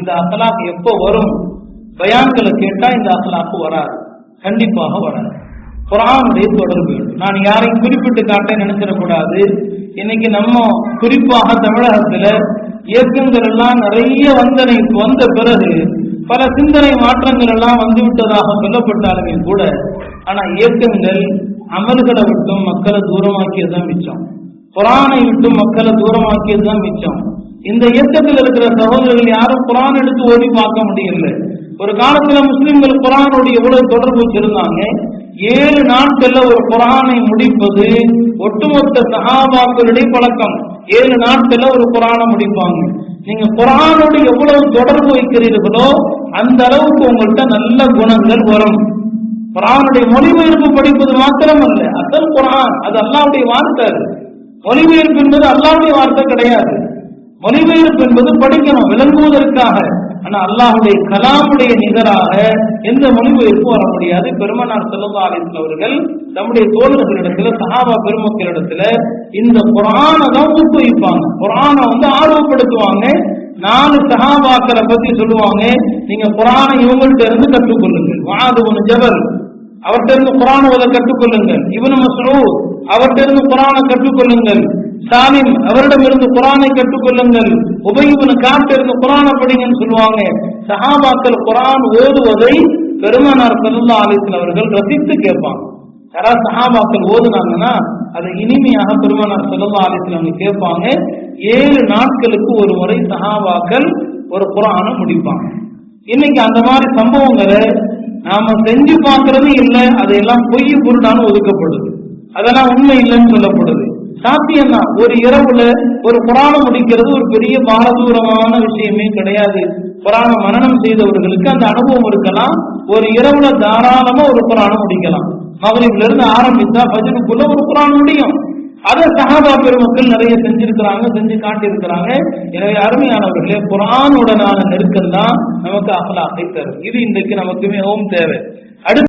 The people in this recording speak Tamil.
இந்த அசலாக்கு எப்போ வரும்? பயான்களை கேட்டா இந்த அசலாக்கு வராது. கண்டிப்பாக வராது. குரானுடைய தொடர்பு. நான் யாரையும் குறிப்பிட்டு காட்ட நினைச்சிடக்கூடாது இன்னைக்கு நம்ம குறிப்பாக தமிழகத்துல இயக்கங்கள் எல்லாம் நிறைய வந்தனை வந்த பிறகு பல சிந்தனை மாற்றங்கள் எல்லாம் வந்து விட்டதாக சொல்லப்பட்டாலுமே கூட ஆனா இயக்கங்கள் அமல்களை விட்டும் மக்களை தூரமாக்கியதுதான் மிச்சம். குரானை விட்டும் மக்களை தூரமாக்கியதுதான் மிச்சம். இந்த இயக்கத்தில் இருக்கிற சகோதரர்கள் யாரும் குரான் எடுத்து ஓடி பார்க்க முடியல. ஒரு காலத்துல முஸ்லிம்கள் குரானுடைய எவ்வளவு தொடர்பு வச்சிருந்தாங்க? ஏழு நாட்கள்ல ஒரு குரானை முடிப்பது ஒட்டுமொத்த சகாபாக்களுடைய பழக்கம் ஏழு நாட்கள்ல ஒரு குரானை முடிப்பாங்க. நீங்க குரானோடு எவ்வளவு தொடர்பு வைக்கிறீர்களோ அந்த அளவுக்கு உங்கள்கிட்ட நல்ல குணங்கள் வரும். குரானுடைய மொழிபெயர்ப்பு படிப்பது மாத்திரம் அல்ல அசல் குரான் அது அல்லாவுடைய வார்த்தை மொழிபெயர்ப்பு என்பது அல்லாவுடைய வார்த்தை கிடையாது. மொழிபெயர்ப்பு என்பது படிக்கணும் விளங்குவதற்காக. ஆனா அல்லாஹுடைய கலாமுடைய நிகராக எந்த மொழிபெயர்ப்பு வர முடியாது. பெருமனார் செல்லா அலிஸ்ல அவர்கள் நம்முடைய தோழர்களிடத்துல சஹாபா பெருமக்களிடத்துல இந்த புராண தான் ஊக்குவிப்பாங்க. புராண வந்து ஆர்வப்படுத்துவாங்க. நாலு சஹாபாக்களை பத்தி சொல்லுவாங்க. நீங்க புராண இவங்கள்ட்ட இருந்து கற்றுக்கொள்ளுங்கள். வாது ஒன்று ஜபல் அவர்கிட்ட இருந்து குரான் கற்றுக்கொள்ளுங்கள். இவனு மசூ அவர்கிட்ட இருந்து புராண கற்றுக்கொள்ளுங்கள். சாலிம் அவரிடம் இருந்து குரானை கற்றுக்கொள்ளுங்கள். உபயுவனு காட்டு இருந்து குரான படிங்கன்னு சொல்லுவாங்க. சஹாபாக்கள் குரான் ஓதுவதை பெருமானார் சல்லா ஆலயத்தில் அவர்கள் ரசித்து கேட்பாங்க. யாராவது சஹாபாக்கள் ஓதுனாங்கன்னா அதை இனிமையாக பெருமானார் சல்லா ஆலயத்தில் அவங்க கேட்பாங்க. ஏழு நாட்களுக்கு ஒரு முறை சஹாபாக்கள் ஒரு குரானை முடிப்பாங்க. இன்னைக்கு அந்த மாதிரி சம்பவங்களை நாம செஞ்சு பார்க்கறது இல்லை அதையெல்லாம் பொய் பொருடான ஒதுக்கப்படுது. அதெல்லாம் உண்மை இல்லைன்னு சொல்லப்படுது. சாத்தியம்தான் ஒரு இரவுல ஒரு புராணம் முடிக்கிறது ஒரு பெரிய பாரதூரமான விஷயமே கிடையாது. புராண மரணம் செய்தவர்களுக்கு அந்த அனுபவம் இருக்கலாம். ஒரு இரவுல தாராளமா ஒரு புராணம் முடிக்கலாம். மகளிர்ல இருந்து ஆரம்பித்தா பஜனுக்குள்ள ஒரு புராணம் முடியும். அதை சகாபா பெருமக்கள் நிறைய செஞ்சிருக்கிறாங்க செஞ்சு காட்டியிருக்கிறாங்க. எனவே அருமையானவர்களே குரானுடனான நெருக்கம் தான் நமக்கு அகலாக்கை தரும். இது இன்றைக்கு நமக்கு மிகவும் தேவை. அடுத்து